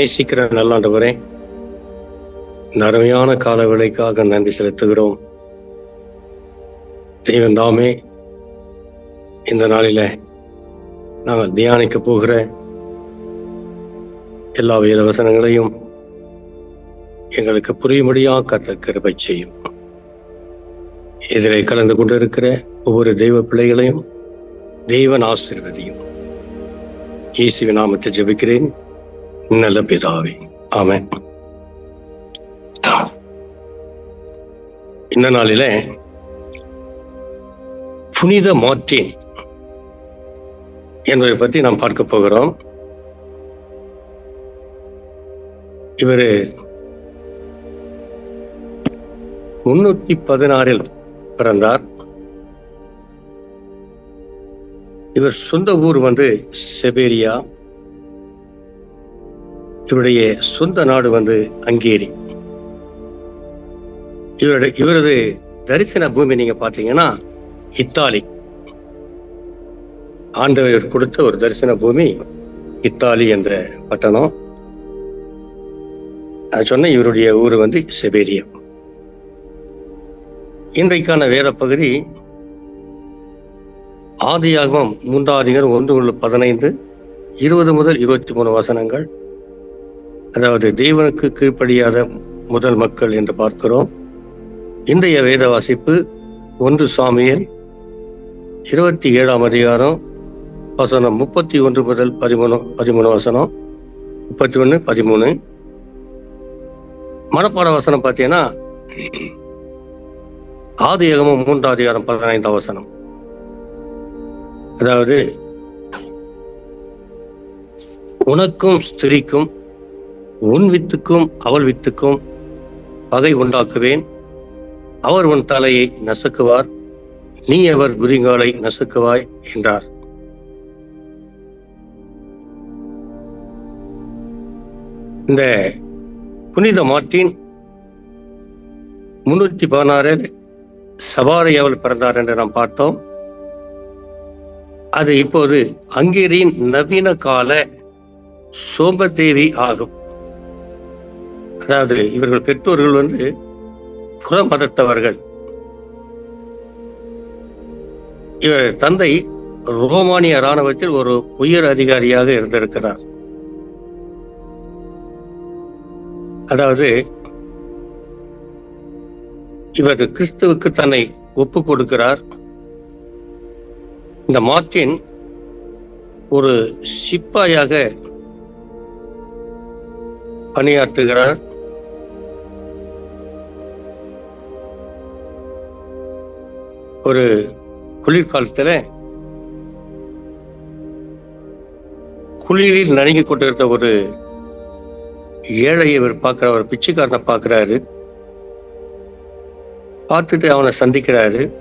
எங்களை நேசிக்கிற நல்லாண்டவரே இந்த அருமையான கால விலைக்காக நன்றி செலுத்துகிறோம். தெய்வம் தாமே இந்த நாளில நாங்கள் தியானிக்க போகிற எல்லா வேத வசனங்களையும் எங்களுக்கு புரியும்படியா கத்த கிருபை செய்யும். இதில் கலந்து கொண்டிருக்கிற ஒவ்வொரு தெய்வ பிள்ளைகளையும் தெய்வன் ஆசிர்வதியும். இயேசுவின் நாமத்தை ஜெபிக்கிறேன். நல்ல பிதாவே. ஆமென். இந்த நாளில புனித மார்டின் என்பதை பற்றி நாம் பார்க்க போகிறோம். இவர் முன்னூத்தி பதினாறில் பிறந்தார். இவர் சொந்த ஊர் வந்து செபேரியா. இவருடைய சொந்த நாடு வந்து அங்கேரி. இவருடைய இவரது தரிசன பூமி நீங்க பாத்தீங்கன்னா இத்தாலி. ஆண்டவர் கொடுத்த ஒரு தரிசன பூமி இத்தாலி என்ற பட்டணம். நான் சொன்ன இவருடைய ஊர் வந்து செபேரியம். இன்றைக்கான வேத பகுதி ஆதியாகமம் மூன்றாதிகாரம் ஒன்று உள்ள பதினைந்து இருபது முதல் இருபத்தி மூணு வசனங்கள். அதாவது தேவனுக்கு கீழ்ப்படியாத முதல் மக்கள் என்று பார்க்கிறோம். இன்றைய வேத வாசிப்பு ஒன்று சாமியல் இருபத்தி ஏழாம் அதிகாரம் வசனம் முப்பத்தி ஒன்று முதல் பதிமூணு பதிமூணு வசனம் முப்பத்தி ஒன்று பதிமூணு. மனப்பாட வசனம் பார்த்தீங்கன்னா ஆதியகமும் மூன்றாம் அதிகாரம் பதினைந்தாம் வசனம். அதாவது உனக்கும் ஸ்திரிக்கும் உன் வித்துக்கும் அவள் வித்துக்கும் பகை உண்டாக்குவேன். அவர் உன் தலையை நசுக்குவார் நீ அவர் குரிங்காலை நசுக்குவாய் என்றார். இந்த புனித மார்ட்டின் முன்னூத்தி பதினாறில் அவள் பிறந்தார் என்று நாம் பார்த்தோம். அது இப்போது அங்கேரியின் நவீன கால சோம்பதேவி ஆகும். அதாவது இவர்கள் பெற்றோர்கள் வந்து புற மதத்தவர்கள் இவர் தந்தை ரோமானிய இராணுவத்தில் ஒரு உயர் அதிகாரியாக இருந்திருக்கிறார். அதாவது இவர் கிறிஸ்துவுக்கு தன்னை ஒப்பு கொடுக்கிறார். இந்த மார்ட்டின் ஒரு சிப்பாயாக பணியாற்றுகிறார். ஒரு குளிர்காலத்துல குளிரில் நடுங்கி கொண்டிருந்த ஒரு ஏழையை இவர் பார்க்கிற ஒரு பிச்சைக்காரனை பார்க்கிறாரு. பார்த்துட்டு அவனை சந்திக்கிறாரு.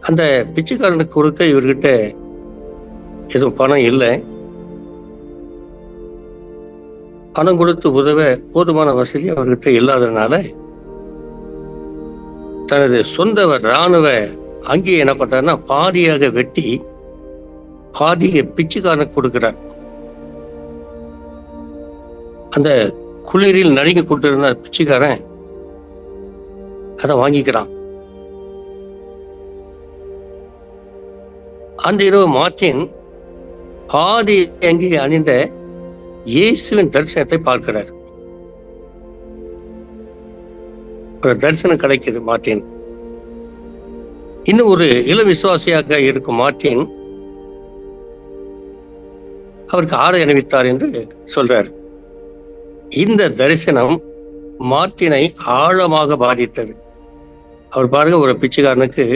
அந்த பிச்சைக்காரனுக்கு கொடுக்க இவர்கிட்ட எதுவும் பணம் இல்லை. பணம் கொடுத்து உதவ போதுமான வசதி அவர்கிட்ட இல்லாததுனால தனது சொந்த இராணுவ அங்கே என்ன பண்றாருன்னா பாதியாக வெட்டி பாதியை பிச்சுக்காரன் கொடுக்கிறார். அந்த குளிரில் நடுங்கி கொடுத்திருந்த பிச்சைக்காரன் அதை வாங்கிக்கிறான். அந்த இரவு மார்டின் பாதி அங்கே அணிந்த இயேசுவின் தரிசனத்தை பார்க்கிறார். தரிசனம் கிடைக்குது மார்ட்டின். இன்னும் ஒரு இள விசுவாசியாக இருக்கும் மார்ட்டின் அவருக்கு ஆடை அணிவித்தார் என்று சொல்றார். இந்த தரிசனம் மார்ட்டினை ஆழமாக பாதித்தது. அவர் பாருங்க ஒரு பிச்சைக்காரனுக்கு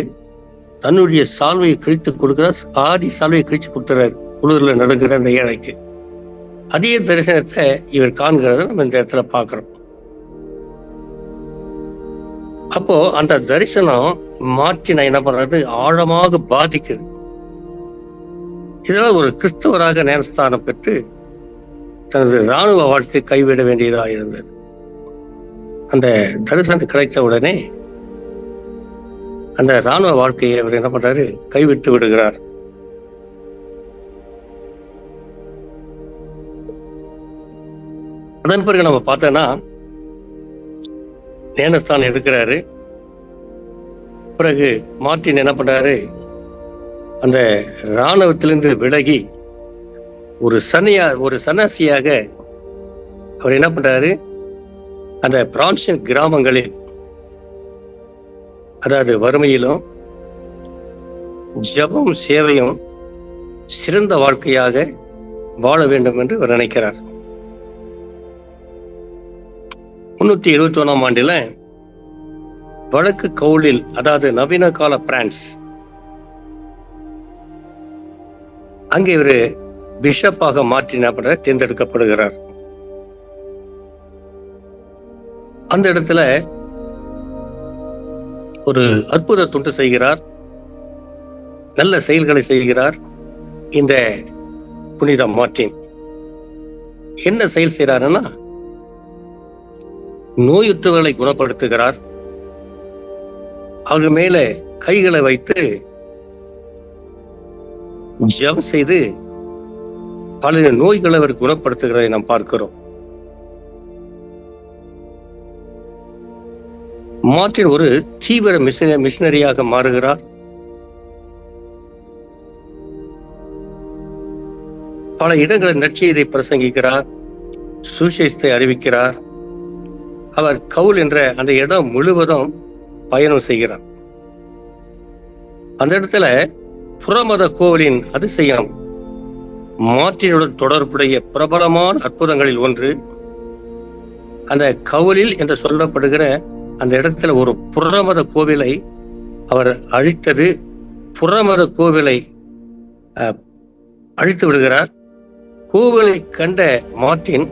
தன்னுடைய சால்வையை கிழித்து கொடுக்கிறார் பாதி சால்வையை கிழிச்சு கொடுத்துறாரு குளிர்ல நடுங்கிற அந்த ஏழைக்கு. அதே தரிசனத்தை இவர் காண்கிறத நம்ம இந்த இடத்துல பார்க்குறோம். அப்போ அந்த தரிசனம் மாற்றின என்ன பண்றது? ஆழமாக பாதிக்குது. இதனால் ஒரு கிறிஸ்தவராக நேரஸ்தானம் பெற்று தனது இராணுவ வாழ்க்கை கைவிட வேண்டியதாக இருந்தது. அந்த தரிசனம் கிடைத்த உடனே அந்த இராணுவ வாழ்க்கையை அவர் என்ன பண்றாரு? கைவிட்டு விடுகிறார். அதன் பிறகு நம்ம பார்த்தோன்னா நேனஸ்தான் எடுக்கிறாரு. பிறகு மார்டின் என்ன பண்றாரு? அந்த இராணுவத்திலிருந்து விலகி ஒரு சனியா ஒரு சன்னாசியாக அவர் என்ன பண்றாரு? அந்த பிரான்சியன் கிராமங்களில் அதாவது வறுமையிலும் ஜபம் சேவையும் சிறந்த வாழ்க்கையாக வாழ வேண்டும் என்று அவர் நினைக்கிறார். முன்னூத்தி இருபத்தி ஒண்ணாம் ஆண்டுல வழக்கு கவுலில் அதாவது நவீன கால பிரான்ஸ் அங்கே இவர் பிஷப்பாக மாற்றின தேர்ந்தெடுக்கப்படுகிறார். அந்த இடத்துல ஒரு அற்புத தொண்டு செய்கிறார். நல்ல செயல்களை செய்கிறார். இந்த புனித மார்ட்டின். என்ன செயல் செய்கிறாருன்னா நோயுற்றவர்களை குணப்படுத்துகிறார். அவர்கள் மேல கைகளை வைத்து ஜம் செய்து பல நோய்களை அவர் குணப்படுத்துகிறதை நாம் பார்க்கிறோம். மார்டின் ஒரு தீவிர மிஷின மிஷினரியாக மாறுகிறார். பல இடங்களில் நற்செய்தை பிரசங்கிக்கிறார் சுசேஷத்தை அறிவிக்கிறார். அவர் கவுல் என்ற அந்த இடம் முழுவதும் பயணம் செய்கிறார். அந்த இடத்துல புறமத கோவிலின் அதிசயம் மாற்றினுடன் தொடர்புடைய பிரபலமான அற்புதங்களில் ஒன்று அந்த கவுலில் என்று சொல்லப்படுகிற அந்த இடத்துல ஒரு புறமத கோவிலை அவர் அழித்தது புறமத கோவிலை அழித்து விடுகிறார். கோவிலை கண்ட மாட்டின்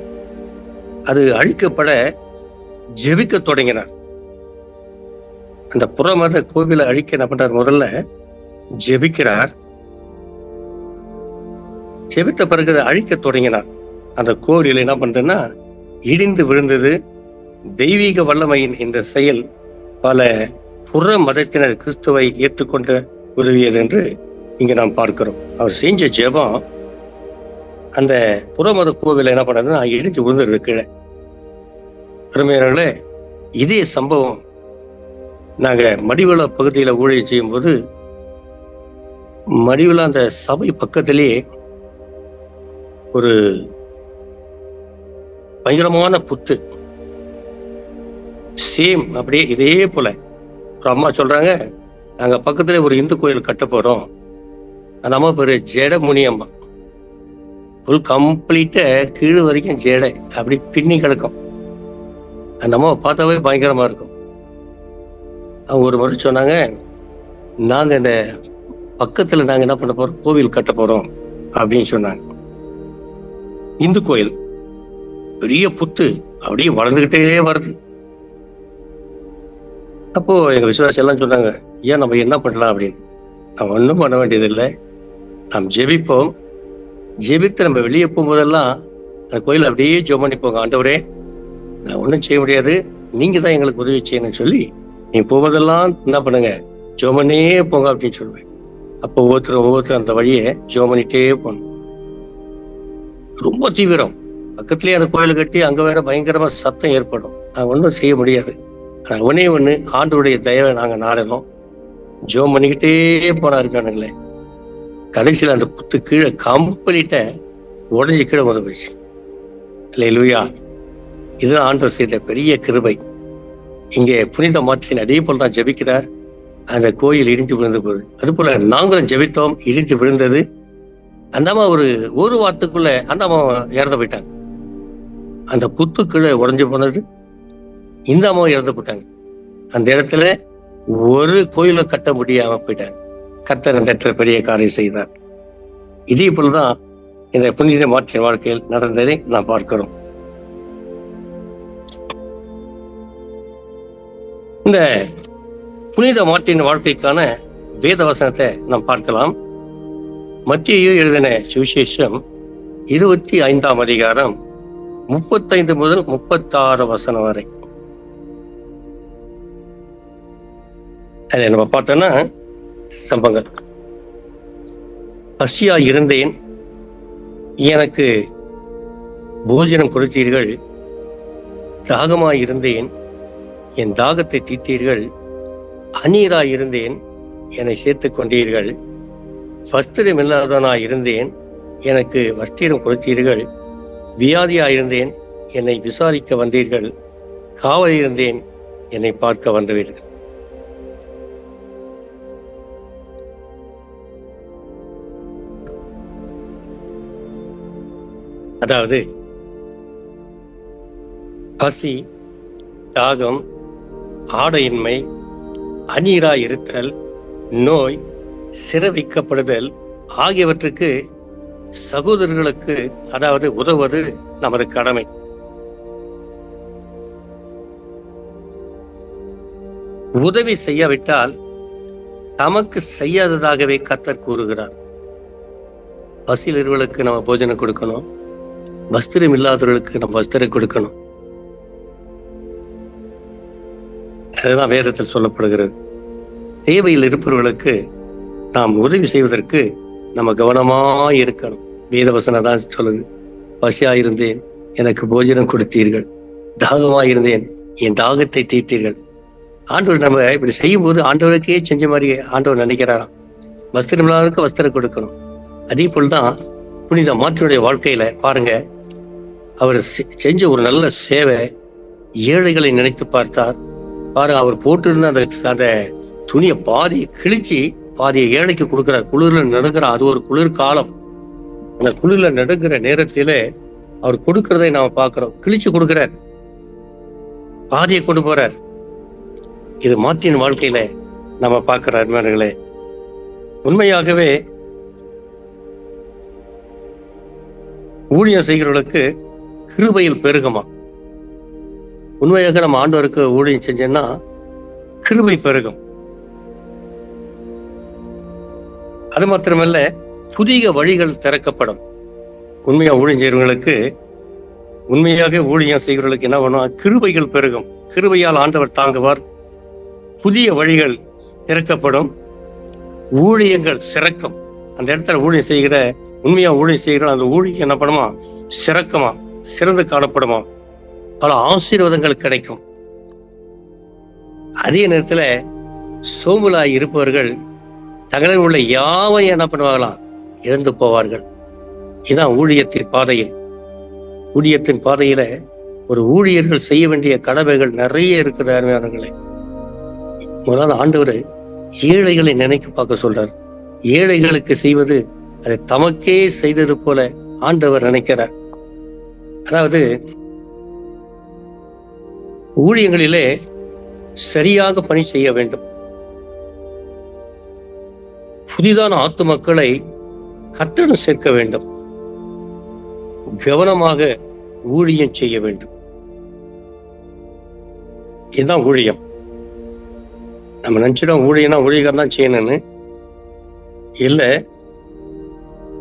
அது அழிக்கப்பட ஜெபிக்க தொடங்கினார். அந்த புறமத கோவிலை அழிக்க என்ன பண்றார் முதல்ல? ஜெபிக்கிறார். ஜெபித்த பிறகு அழிக்க தொடங்கினார். அந்த கோவில் என்ன பண்றதுன்னா இடிந்து விழுந்தது. தெய்வீக வல்லமையின் இந்த செயல் பல புற மதத்தினர் கிறிஸ்துவை ஏற்றுக்கொண்டு உதவியது என்று இங்க நாம் பார்க்கிறோம். அவர் செஞ்ச ஜெபம் அந்த புறமத கோவில் என்ன பண்ணதுன்னா இடிஞ்சு விழுந்துருது கீழே. அருமையாளர்களே இதே சம்பவம் நாங்கள் மடிவள பகுதியில் ஊழியம் செய்யும் போது மடிவள அந்த சபை பக்கத்திலேயே ஒரு பயங்கரமான புத்து சேம் அப்படியே இதே போல. ஒரு அம்மா சொல்றாங்க நாங்க பக்கத்துல ஒரு இந்து கோயில் கட்ட போறோம். அந்த அம்மா பேரு ஜெடமுனி அம்மா. ஃபுல் கம்ப்ளீட்டா கீழே வரைக்கும் ஜெடை. அப்படி பின்னி கிடக்கும். அந்த அம்மாவை பார்த்தாவே பயங்கரமா இருக்கும். அவங்க ஒரு முறை சொன்னாங்க நாங்க இந்த பக்கத்துல நாங்க என்ன பண்ண போறோம்? கோவில் கட்ட போறோம் அப்படின்னு சொன்னாங்க. இந்து கோயில் பெரிய புத்து அப்படியே வளர்ந்துகிட்டே வருது. அப்போ எங்க விசுவாசி எல்லாம் சொன்னாங்க ஏன் நம்ம என்ன பண்ணலாம்? அப்படின்னு. நம்ம ஒன்றும் பண்ண வேண்டியதில்லை. நாம் ஜெபிப்போம். ஜெபித்து நம்ம வெளியே போகும்போதெல்லாம் அந்த கோயில் அப்படியே ஜோம் பண்ணி போங்க ஆண்டவரே. நான் ஒன்றும் செய்ய முடியாது. நீங்க தான் எங்களுக்கு உதவி செய்யணும்னு சொல்லி நீ போவதெல்லாம் என்ன பண்ணுங்க? ஜோமனே போங்க அப்படின்னு சொல்லுவேன். அப்போ ஒவ்வொருத்தரும் ஒவ்வொருத்தரும் அந்த வழியை ஜோமனிட்டே பண்ணிட்டே போகணும். ரொம்ப தீவிரம். பக்கத்துலயே அந்த கோயில் கட்டி அங்க வேற பயங்கரமா சத்தம் ஏற்படும். நான் ஒன்றும் செய்ய முடியாது. ஆனால் ஒன்னே ஒண்ணு ஆண்டோடைய தயவை நாங்க நாடணும். ஜோம் பண்ணிக்கிட்டே போனா இருக்கானுங்களே கடைசியில அந்த புத்து கீழே கம்பளிட்ட உடஞ்சி கீழே உதவிச்சு. போச்சு இல்லை லூயா இதுதான் ஆண்டவர் செய்த பெரிய கிருபை. இங்கே புனித மாற்றின் அதே போல் தான் ஜெபிக்கிறார். அந்த கோயில் இடிஞ்சு விழுந்த போது அது போல நாங்களும் ஜெபித்தோம் இடிஞ்சு விழுந்தது. அந்த அம்மா ஒரு ஒரு வாரத்துக்குள்ள அந்த அம்மா இறந்து போயிட்டாங்க. அந்த புத்து கீழே உடஞ்சு போனது. இந்த அம்மா இறந்து போயிட்டாங்க. அந்த இடத்துல ஒரு கோயிலை கட்ட முடியாம போயிட்டாங்க. கத்தர் அந்த இடத்துல பெரிய காரியம் செய்தார். இதே போலதான் இந்த புனித மாற்றின் வாழ்க்கையில் நடந்ததை நாம் பார்க்கிறோம். இந்த புனித மாட்டின் வாழ்க்கைக்கான வேத வசனத்தை நாம் பார்க்கலாம். மத்தியோ எழுதின சுவிசேஷம் இருபத்தி ஐந்தாம் அதிகாரம் முப்பத்தைந்து முதல் முப்பத்தாறு வசனம் வரை. அதை நம்ம பார்த்தோம்னா சம்பங்கள் பசியா இருந்தேன். எனக்கு போஜனம் கொடுத்தீர்கள். தாகமாயிருந்தேன் என் தாகத்தை தீர்த்தீர்கள் அநீராயிருந்தேன் என்னை சேர்த்துக் கொண்டீர்கள். வஸ்திரம் இல்லாதவனாய் இருந்தேன் எனக்கு வஸ்திரம் கொடுத்தீர்கள். வியாதியாயிருந்தேன் என்னை விசாரிக்க வந்தீர்கள். காவல் இருந்தேன் என்னை பார்க்க வந்தவீர்கள். அதாவது பசி தாகம் ஆடையின்மை அநீரா இருத்தல் நோய் சிறவிக்கப்படுதல் ஆகியவற்றுக்கு சகோதரர்களுக்கு அதாவது உதவுவது நமது கடமை. உதவி செய்யாவிட்டால் தமக்கு செய்யாததாகவே கத்தர் கூறுகிறார். பசியிலர்களுக்கு நம்ம போஜனம் கொடுக்கணும். வஸ்திரம் இல்லாதவர்களுக்கு நம்ம வஸ்திரம் கொடுக்கணும். அதுதான் வேதத்தில் சொல்லப்படுகிறது. தேவையில் இருப்பவர்களுக்கு நாம் உதவி செய்வதற்கு நம்ம கவனமாக இருக்கணும். வேதவசனம் தான் சொல்லுது. பசியாக இருந்தேன் எனக்கு போஜனம் கொடுத்தீர்கள். தாகமாக இருந்தேன் என் தாகத்தை தீர்த்தீர்கள். ஆண்டவர் நம்ம இப்படி செய்யும் போது ஆண்டவருக்கே செஞ்ச மாதிரி ஆண்டவர் நினைக்கிறாராம். வஸ்திரம் இல்லாதவருக்கு வஸ்திரம் கொடுக்கணும். அதே போல்தான் புனித மாற்றினுடைய வாழ்க்கையில பாருங்க. அவர் செ- செஞ்ச ஒரு நல்ல சேவை ஏழைகளை நினைத்து பார்த்தார். பாருங்க அவர் போட்டிருந்த அந்த அந்த துணியை பாதியை கிழிச்சு பாதியை ஏழைக்கு கொடுக்கிறார் குளிர்ல நடுங்கிறார் அது ஒரு குளிர் காலம் அந்த குளிர்ல நடுங்கிற நேரத்தில அவர் கொடுக்கிறதை நாம பாக்குறோம் கிழிச்சு கொடுக்கிறார். பாதியை கொண்டு போறார். இது மாற்றின் வாழ்க்கையில நம்ம பார்க்கிற அருமையாளர்களே உண்மையாகவே ஊழியம் செய்கிறவர்களுக்கு கிருபையில் பெருகுமா? உண்மையாக நம்ம ஆண்டவருக்கு ஊழியம் செஞ்சோம்னா கிருபை பெருகும். அது மாத்திரமல்ல புதிய வழிகள் திறக்கப்படும். உண்மையா ஊழியம் செய்கிறவங்களுக்கு உண்மையாக ஊழியம் செய்கிறவர்களுக்கு என்ன பண்ணும் கிருபைகள் பெருகும். கிருபையால் ஆண்டவர் தாங்குவார். புதிய வழிகள் திறக்கப்படும். ஊழியங்கள் சிறக்கும். அந்த இடத்துல ஊழியம் செய்கிற உண்மையா ஊழியம் செய்கிற அந்த ஊழியம் என்ன பண்ணுமா சிறக்குமா சிறந்து காணப்படுமா பல ஆசீர்வாதங்கள் கிடைக்கும். அதே நேரத்துல சோமுலாய் இருப்பவர்கள் தங்களில் உள்ள யாவையும் என்ன பண்ணுவாங்களாம் இழந்து போவார்கள். இதான் ஊழியத்தின் பாதையில். ஊழியத்தின் பாதையில ஒரு ஊழியர்கள் செய்ய வேண்டிய கடமைகள் நிறைய இருக்குது அருமையானங்களே முதலாவது ஆண்டவர் ஏழைகளை நினைக்க பார்க்க சொல்றார். ஏழைகளுக்கு செய்வது அதை தமக்கே செய்தது போல ஆண்டவர் நினைக்கிறார். அதாவது ஊழியங்களிலே சரியாக பணி செய்ய வேண்டும். புதிதான ஆத்து மக்களை கத்தனம் சேர்க்க வேண்டும். கவனமாக ஊழியம் செய்ய வேண்டும். இதுதான் ஊழியம். நம்ம நினைச்சிடும் ஊழியனா ஊழியர்கள் தான் செய்யணும்னு. இல்லை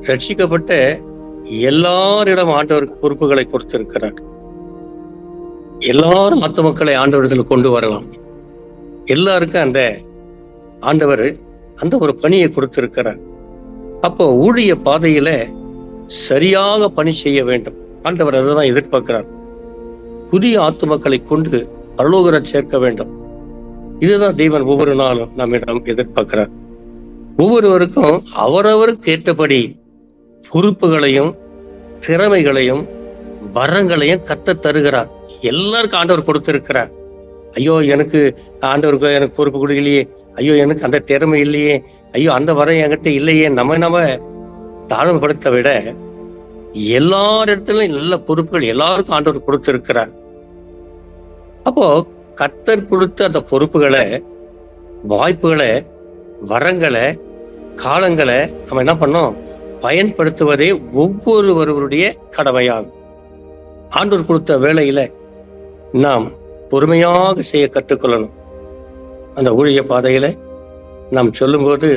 ரட்சிக்கப்பட்ட எல்லாரிடம் ஆண்டவர் பொறுப்புகளை கொடுத்திருக்கிறார். எல்லாரும் மத்த மக்களை ஆண்டவரத்தில் கொண்டு வரலாம். எல்லாருக்கும் அந்த ஆண்டவர் அந்த ஒரு பணியை கொடுத்திருக்கிறார். அப்போ ஊழிய பாதையில சரியாக பணி செய்ய வேண்டும். ஆண்டவர் அதை தான் எதிர்பார்க்கிறார். புதிய ஆத்துமக்களை கொண்டு பரலோகரை சேர்க்க வேண்டும். இதுதான் தெய்வன் ஒவ்வொரு நாளும் நம்மிடம் எதிர்பார்க்கிறார். ஒவ்வொருவருக்கும் அவரவருக்கு ஏற்றபடி பொறுப்புகளையும் திறமைகளையும் வரங்களையும் கத்த தருகிறார். எல்லாருக்கும் ஆண்டவர் கொடுத்திருக்கிறார். ஐயோ எனக்கு ஆண்டவருக்கு எனக்கு பொறுப்பு கொடுக்கலையே. ஐயோ எனக்கு அந்த திறமை இல்லையே. ஐயோ அந்த வரம் என்கிட்ட இல்லையே. நம்ம நம்ம தாழ்மைப்படுத்த விட எல்லார் இடத்துலயும் நல்ல பொறுப்புகள் எல்லாருக்கும் ஆண்டவர் கொடுத்திருக்கிறார். அப்போ கத்தர் கொடுத்த அந்த பொறுப்புகளை வாய்ப்புகளை வரங்களை காலங்களை நம்ம என்ன பண்ணோம்? பயன்படுத்துவதே ஒவ்வொருவருடைய கடமையாகும். ஆண்டவர் கொடுத்த வேலையில நாம் பொறுமையாக செய்ய கற்றுக்கொள்ளணும். அந்த ஊழிய பாதையில நாம் சொல்லும்போது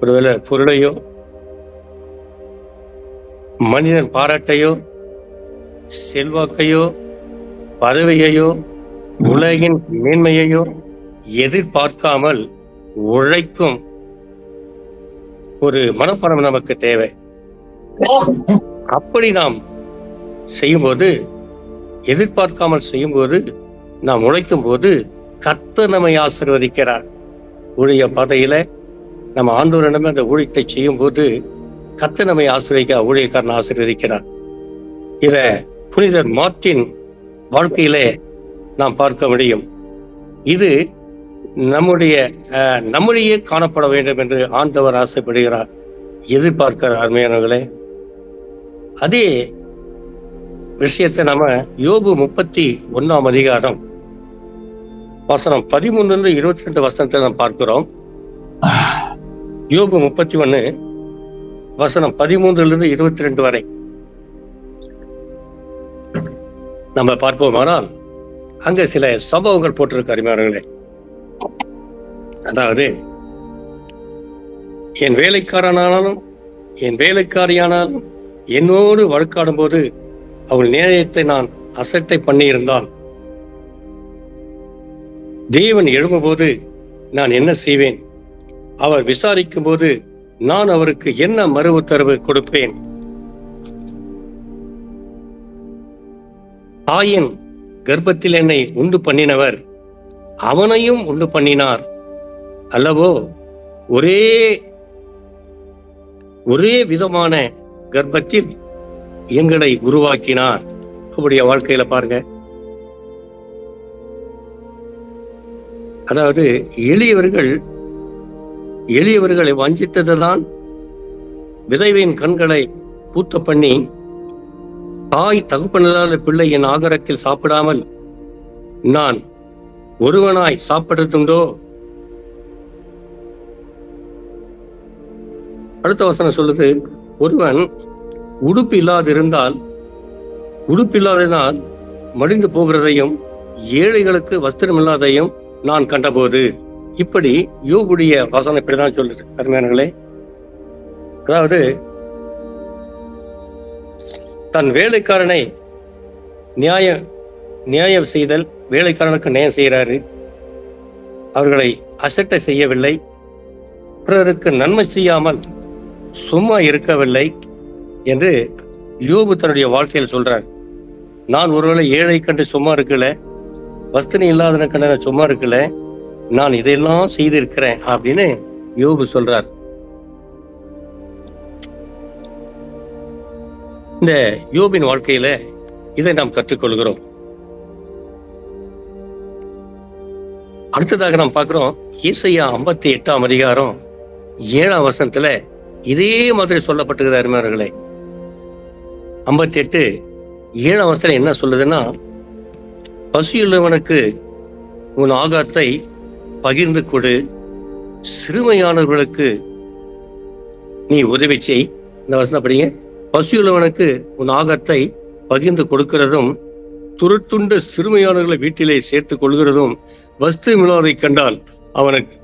ஒருவேளை பொருளையோ மனிதன் பாராட்டையோ செல்வாக்கையோ பதவியையோ உலகின் மேன்மையையோ எதிர்பார்க்காமல் உழைக்கும் ஒரு மனப்பணம் நமக்கு தேவை. அப்படி நாம் செய்யும்போது எதிர்பார்க்காமல் செய்யும்போது நாம் உழைக்கும் போது கத்த நம்மை ஆசிர்வதிக்கிறார். ஊழிய பாதையில நம்ம ஆண்டோரிடமே அந்த ஊழியத்தை செய்யும் போது கத்த நம்மை ஆசிரியக்க ஊழியக்காரன் ஆசிர்வதிக்கிறார். இத புனிதர் மார்ட்டின் வாழ்க்கையிலே நாம் பார்க்க முடியும். இது நம்முடைய அஹ், நம்முடைய காணப்பட வேண்டும் என்று ஆண்டவர் ஆசைப்படுகிறார். எதிர்பார்க்கிறார் அருமையானவர்களே. அதே விஷயத்தை நாம யோபு முப்பத்தி ஒன்னாம் அதிகாரம் வசனம் பதிமூணுல இருபத்தி ரெண்டு வசனத்தை நாம் பார்க்கிறோம். யோபு முப்பத்தி ஒன்னு வசனம் பதிமூன்றுல இருந்து இருபத்தி ரெண்டு வரை. நம்ம பார்ப்போமானால் அங்க சில சம்பவங்கள் போட்டிருக்க அருமையானவர்களே. அதாவது என் வேலைக்காரனானாலும் என் வேலைக்காரியானாலும் என்னோடு வழக்காடும் போது அவள் நியாயத்தை நான் அசட்டை பண்ணியிருந்தால் தேவன் எழும்பும்போது நான் என்ன செய்வேன்? அவர் விசாரிக்கும் போது நான் அவருக்கு என்ன மறு உத்தரவு கொடுப்பேன்? தாயின் கர்ப்பத்தில் என்னை உண்டு பண்ணினவர் அவனையும் உண்டு பண்ணினார். அல்லவோ ஒரே ஒரே விதமான கர்ப்பத்தில் எங்களை உருவாக்கினார். அவருடைய வாழ்க்கையில பாருங்க. அதாவது எளியவர்கள் எளியவர்களை வஞ்சித்ததுதான் விதைவின் கண்களை பூத்த பண்ணி தாய் தகுப்பனில்லாத பிள்ளை என் ஆகரத்தில் சாப்பிடாமல் நான் ஒருவனாய் சாப்பிடுறதுண்டோ? அடுத்த வசனம் சொல்லுது ஒருவன் உடுப்பு இல்லாதிருந்தால் உடுப்பு இல்லாததினால் மடிந்து போகிறதையும் ஏழைகளுக்கு வஸ்திரம் இல்லாதையும் நான் கண்டபோது. இப்படி யோகுடைய வசனம் இப்படிதான் சொல்லுது அருமையானங்களே அதாவது தன் வேலைக்காரனை நியாய நியாயம் செய்தல் வேலைக்காரனுக்கு நியாயம் செய்கிறாரு. அவர்களை அசட்டை செய்யவில்லை. பிறருக்கு நன்மை செய்யாமல் சும்மா இருக்கவில்லை. என்று யோபு தன்னுடைய வாழ்க்கையில் சொல்றார். நான் ஒருவேளை ஏழை கண்டு சும்மா இருக்கல வஸ்தினி இல்லாதன கண்டு நான் சும்மா இருக்கல நான் இதையெல்லாம் செய்திருக்கிறேன் அப்படின்னு யோபு சொல்றார். இந்த யோபின் வாழ்க்கையில இதை நாம் கற்றுக்கொள்கிறோம். அடுத்ததாக நாம் பார்க்கிறோம் ஈசையா ஐம்பத்தி எட்டாம் அதிகாரம் ஏழாம் வசனத்துல இதே மாதிரி சொல்லப்பட்டுகிறார் அருமையாளர்களே ஐம்பத்தி எட்டு ஏழாம் வசனம் என்ன சொல்லுதுன்னா பசியுள்ளவனுக்கு உன் ஆகாத்தை பகிர்ந்து கொடு. சிறுமையானவர்களுக்கு நீ உதவி செய். இந்த வசனம் படிங்க. பசியுள்ளவனுக்கு உன் ஆகத்தை பகிர்ந்து கொடுக்கிறதும் துருத்துண்ட சிறுமையானவர்களை வீட்டிலே சேர்த்துக் கொள்கிறதும் வஸ்து இல்லாதை கண்டால் அவனுக்கு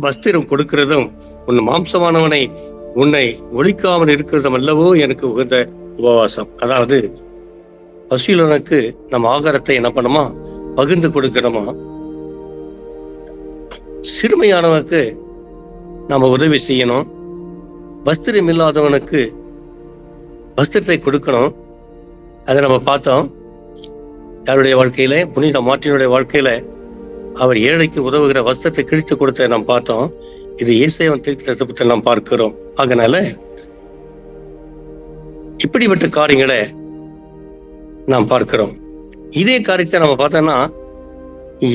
வஸ்திரம் கொடுக்கிறதும் உன் மாம்சமானவனை உன்னை ஒழிக்காமல் இருக்கிறதும் அல்லவோ எனக்கு உகந்த உபவாசம். அதாவது பசியுள்ளவனுக்கு நம்ம ஆகாரத்தை என்ன பண்ணுமா? பகிர்ந்து கொடுக்கிறோமா? சிறுமையானவனுக்கு நம்ம உதவி செய்யணும். வஸ்திரம் இல்லாதவனுக்கு வஸ்திரத்தை கொடுக்கணும். அதை நம்ம பார்த்தோம். யாருடைய வாழ்க்கையில? புனித மாற்றினுடைய வாழ்க்கையில அவர் ஏழைக்கு உதவுகிற வஸ்திரத்தை கிழித்து கொடுத்த நாம் பார்த்தோம். இது இயேசையவன் தீர்க்கத்தை நாம் பார்க்கிறோம். அதனால இப்படிப்பட்ட காரியங்களை நாம் பார்க்கிறோம். இதே காரியத்தை நம்ம பார்த்தோம்னா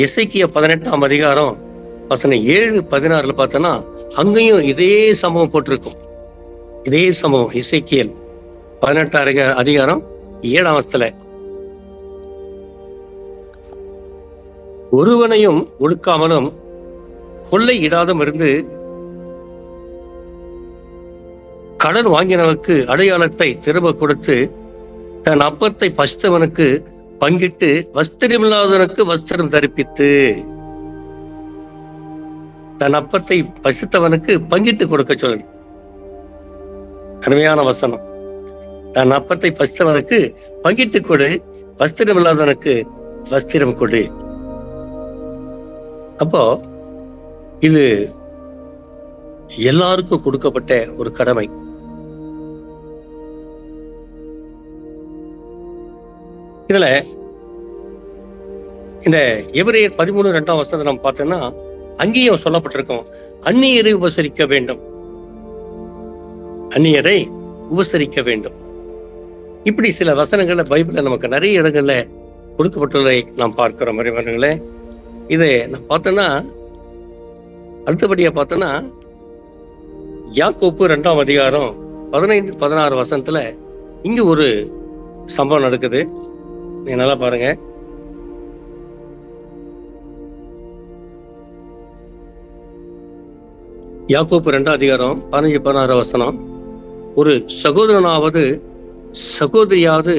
இசைக்கிய பதினெட்டாம் அதிகாரம் வசனம் ஏழு பதினாறுல பார்த்தோம்னா அங்கேயும் இதே சம்பவம் போட்டிருக்கும். இதே சம்பவம் இசைக்கியல் பதினெட்டாம் அதிகாரம் ஏழாம் வசத்துல ஒருவனையும் ஒழுக்காமலும் கொள்ளை இடாதும் இருந்து கடன் வாங்கினவனுக்கு அடையாளத்தை திரும்ப கொடுத்து தன் அப்பத்தை பசித்தவனுக்கு பங்கிட்டு வஸ்திரமில்லாதவனுக்கு வஸ்திரம் தரிப்பித்து தன் அப்பத்தை பசித்தவனுக்கு பங்கிட்டு கொடுக்க சொல்லு அருமையான வசனம். தன் அப்பத்தை பசித்தவனுக்கு பங்கிட்டு கொடு வஸ்திரம் இல்லாதவனுக்கு வஸ்திரம் கொடு. அப்போ இது எல்லாருக்கும் கொடுக்கப்பட்ட ஒரு கடமை. இதுல இந்த எபிரேயர் பதிமூணு ரெண்டாம் வருஷத்தை நம்ம பார்த்தோம்னா அங்கேயும் சொல்லப்பட்டிருக்கோம் அந்நியரை உபசரிக்க வேண்டும். அந்நியரை உபசரிக்க வேண்டும். இப்படி சில வசனங்கள்ல பைபிள்ல நமக்கு நிறைய இடங்கள்ல கொடுக்கப்பட்டுள்ளதை நாம் பார்க்கிறோம் மறைவர்களே இதை நான் பார்த்தோன்னா அடுத்தபடியா பார்த்தோன்னா யாக்கோப்பு ரெண்டாம் அதிகாரம் பதினைந்து பதினாறு வசனத்துல இங்க ஒரு சம்பவம் நடக்குது. நீங்க நல்லா பாருங்க. யாக்கோப்பு ரெண்டாம் அதிகாரம் பதினஞ்சு பதினாறு வசனம். ஒரு சகோதரனாவது சகோதரியாவது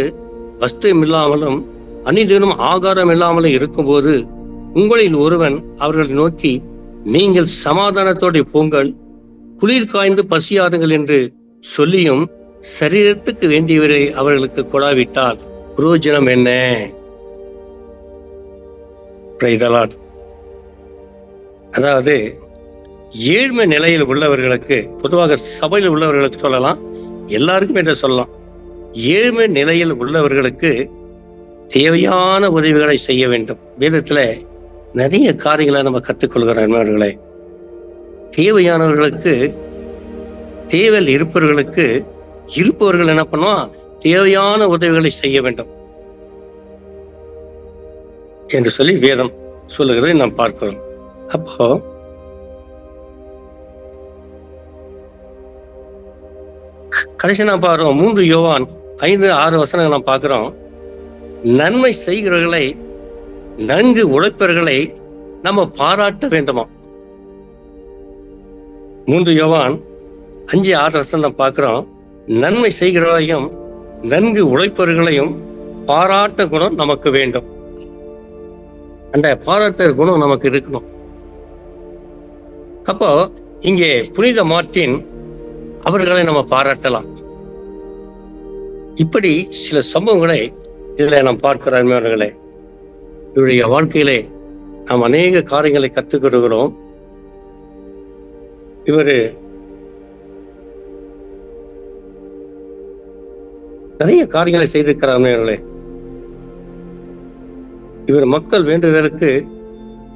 வஸ்திரம் இல்லாமலும் அனிதனும் ஆகாரம் இல்லாமலும் இருக்கும்போது உங்களில் ஒருவன் அவர்களை நோக்கி நீங்கள் சமாதானத்தோட போங்கள் குளிர் காய்ந்து பசியாருங்கள் என்று சொல்லியும் சரீரத்துக்கு வேண்டியவரை அவர்களுக்கு கொடாவிட்டால் பிரயோஜனம் என்ன? அதாவது ஏழ்மை நிலையில் உள்ளவர்களுக்கு பொதுவாக சபையில் உள்ளவர்களுக்கு சொல்லலாம் எல்லாருக்கும் இதை சொல்லலாம். ஏழ்மை நிலையில் உள்ளவர்களுக்கு தேவையான உதவிகளை செய்ய வேண்டும். வேதத்துல நிறைய காரியங்களை நம்ம கற்றுக்கொள்கிறோம் நண்பர்களே தேவையானவர்களுக்கு தேவையில் இருப்பவர்களுக்கு இருப்பவர்கள் என்ன பண்ணுவோம் தேவையான உதவிகளை செய்ய வேண்டும் என்று சொல்லி வேதம் சொல்லுகிறதை நாம் பார்க்கிறோம். அப்போ கடைசி நான் பார்க்கிறோம் மூன்று யோவான் ஐந்து ஆறு வசனங்கள் நாம் பார்க்கிறோம். நன்மை செய்கிறவர்களை நன்கு உழைப்பவர்களை நம்ம பாராட்ட வேண்டுமா? மூன்று யோவான் அஞ்சு ஆறு வருஷம் நாம் பார்க்கிறோம். நன்மை செய்கிறவர்களையும் நன்கு உழைப்பவர்களையும் பாராட்ட குணம் நமக்கு வேண்டும். அந்த பாராட்ட குணம் நமக்கு இருக்கணும். அப்போ இங்கே புனித மார்ட்டின் அவர்களை நம்ம பாராட்டலாம். இப்படி சில சம்பவங்களை இதில் நாம் பார்க்கிற அருமையாளர்களே இவருடைய வாழ்க்கையிலே நாம் அநேக காரியங்களை கற்றுக்கொள்கிறோம் இவர் நிறைய காரியங்களை செய்திருக்கிறார் இவர் மக்கள் வேண்டுதலுக்கு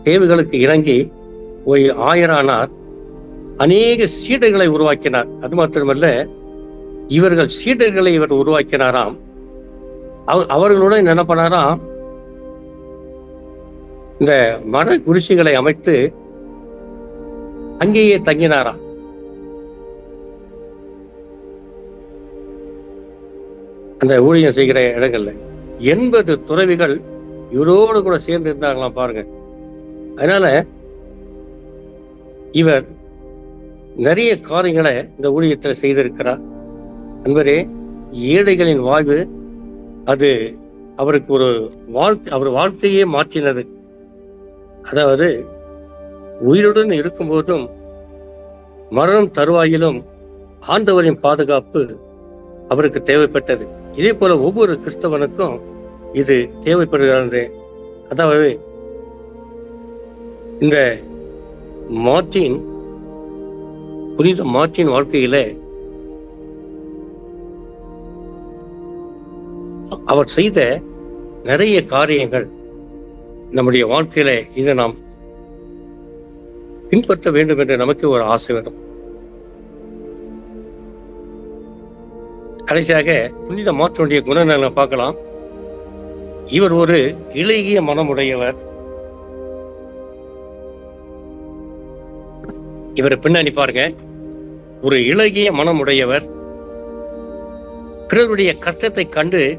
தேவைகளுக்கு இறங்கி ஒரு ஆயரானார். அநேக சீடர்களை உருவாக்கினார். அது மாத்திரமல்ல இவர்கள் சீடர்களை இவர் உருவாக்கினாராம். அவர் அவர்களுடன் என்ன பண்ணாராம்? இந்த மர குடிசைகளை அமைத்து அங்கேயே தங்கினாராம். அந்த ஊழியம் செய்கிற இடங்கள்ல எண்பது துறவிகள் இவரோடு கூட சேர்ந்து இருந்தாங்களாம் பாருங்க. அதனால இவர் நிறைய காரியங்களை இந்த ஊழியத்தில் செய்திருக்கிறார். நண்பரே ஏழைகளின் வாழ்வு அது அவருக்கு ஒரு வாழ்க்கை அவர் வாழ்க்கையே மாற்றினது. அதாவது உயிருடன் இருக்கும்போதும் மரணம் தருவாயிலும் ஆண்டவரின் பாதுகாப்பு அவருக்கு தேவைப்பட்டது. இதே போல ஒவ்வொரு கிறிஸ்தவனுக்கும் இது தேவைப்படுகிறது. அதாவது இந்த மார்ட்டின் புனித மார்ட்டின் வாழ்க்கையில அவர் செய்த நிறைய காரியங்கள் நம்முடைய வாழ்க்கையில இதை நாம் பின்பற்ற வேண்டும் என்று நமக்கு ஒரு ஆசை வரும். கடைசியாக புனித மாற்றினுடைய குணநலனை பார்க்கலாம். இவர் ஒரு இலகிய மனமுடையவர். இவர் பின்னாடி பாருங்க. ஒரு இலகிய மனமுடையவர். பிறருடைய கஷ்டத்தை கண்டு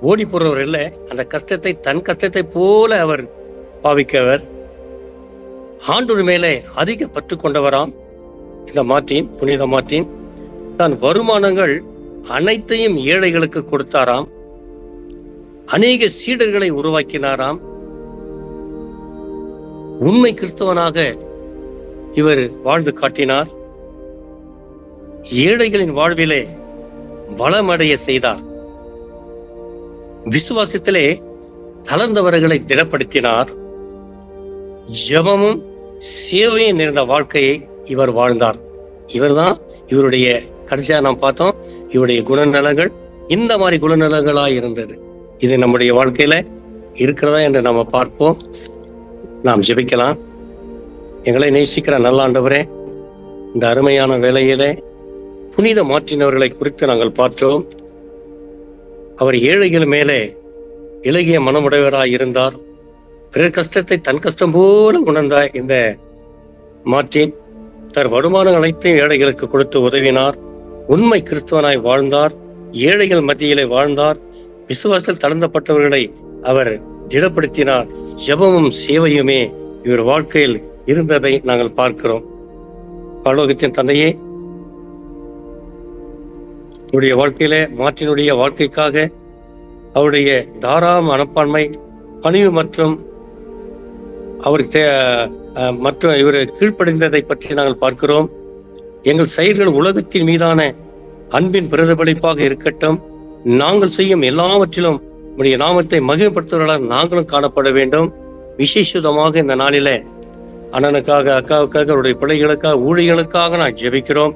ஓடி போறவர் இல்ல. அந்த கஷ்டத்தை தன் கஷ்டத்தை போல அவர் பாவிக்கவர். ஆண்டூர் மேலே அதிக பற்று கொண்டவராம். இந்த மார்ட்டின் புனித மார்ட்டின் தன் வருமானங்கள் அனைத்தையும் ஏழைகளுக்கு கொடுத்தாராம். அநேக சீடர்களை உருவாக்கினாராம். உண்மை கிறிஸ்தவனாக இவர் வாழ்ந்து காட்டினார். ஏழைகளின் வாழ்விலே வளமடைய செய்தார். விசுவாசத்திலே தளர்ந்தவர்களை திடப்படுத்தினார். ஜபமும் சேவையும் நிறைந்த வாழ்க்கையை இவர் வாழ்ந்தார். இவர்தான் இவருடைய கடைசியா நாம் பார்த்தோம். இவருடைய குணநலங்கள் இந்த மாதிரி குணநலங்களா இருந்தது. இது நம்முடைய வாழ்க்கையில இருக்கிறதா என்று நாம பார்ப்போம். நாம் ஜெபிக்கலாம். எங்களை நேசிக்கிற நல்லாண்டவரே இந்த அருமையான வேலையிலே புனித மாற்றினவர்களை குறித்து நாங்கள் பார்த்தோம். அவர் ஏழைகள் மேலே இலகிய மனமுடையவராய் இருந்தார். பிறர் கஷ்டத்தை தன் கஷ்டம் போல உணர்ந்த இந்த மாற்றின் தர் வருமானம் அனைத்தையும் ஏழைகளுக்கு கொடுத்து உதவினார். உண்மை கிறிஸ்துவனாய் வாழ்ந்தார் ஏழைகள் மத்தியிலே வாழ்ந்தார் விசுவாசத்தில் தளர்ந்தப்பட்டவர்களை அவர் திடப்படுத்தினார். ஜபமும் சேவையுமே இவர் வாழ்க்கையில் இருந்ததை நாங்கள் பார்க்கிறோம். பரலோகத்தின் தந்தையே அவருடைய வாழ்க்கையிலே மாற்றினுடைய வாழ்க்கைக்காக அவருடைய தாராள மனப்பான்மை பணிவு மற்றும் அவருக்கு அஹ், மற்றும் இவர் கீழ்ப்படிந்ததை பற்றி நாங்கள் பார்க்கிறோம். எங்கள் செயல்கள் உலகத்தின் மீதான அன்பின் பிரதிபலிப்பாக இருக்கட்டும். நாங்கள் செய்யும் எல்லாவற்றிலும் உடைய நாமத்தை மகிமைப்படுத்துவர்களால் நாங்களும் காணப்பட வேண்டும். விசேஷமாக இந்த நாளில அண்ணனுக்காக அக்காவுக்காக அவருடைய பிள்ளைகளுக்காக ஊழியர்களுக்காக நான் ஜெபிக்கிறோம்.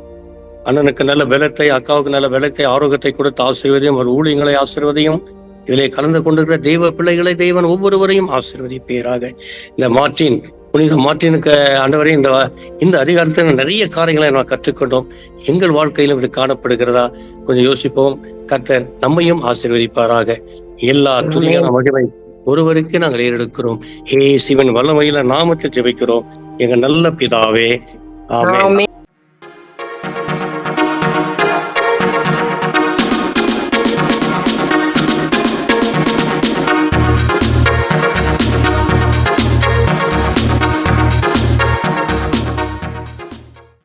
அண்ணனுக்கு நல்ல பலத்தை அக்காவுக்கு நல்ல பலத்தை ஆரோக்கியத்தை கொடுத்து ஆசீர்வதியும் ஒரு ஊழியங்களை ஆசீர்வதியும். இதிலே கலந்து கொண்டிருக்கிற தெய்வ பிள்ளைகளை தெய்வன் ஒவ்வொருவரையும் ஆசீர்வதிப்பீராக. இந்த மாற்றின் புனித மாற்றினுக்கு ஆண்டவரே இந்த இந்த அதிகாரத்தில் நிறைய காரியங்களை நாம் கற்றுக்கொண்டோம். எங்கள் வாழ்க்கையிலும் இது காணப்படுகிறதா? கொஞ்சம் யோசிப்போம். கர்த்தர் நம்மையும் ஆசீர்வதிப்பாராக. எல்லா துணியான மகிமை ஒருவருக்கு நாங்கள் ஏறெடுக்கிறோம். ஹே சிவன் வல்லமையில நாமத்தில் ஜெபிக்கிறோம். எங்க நல்ல பிதாவே. ஆமென்.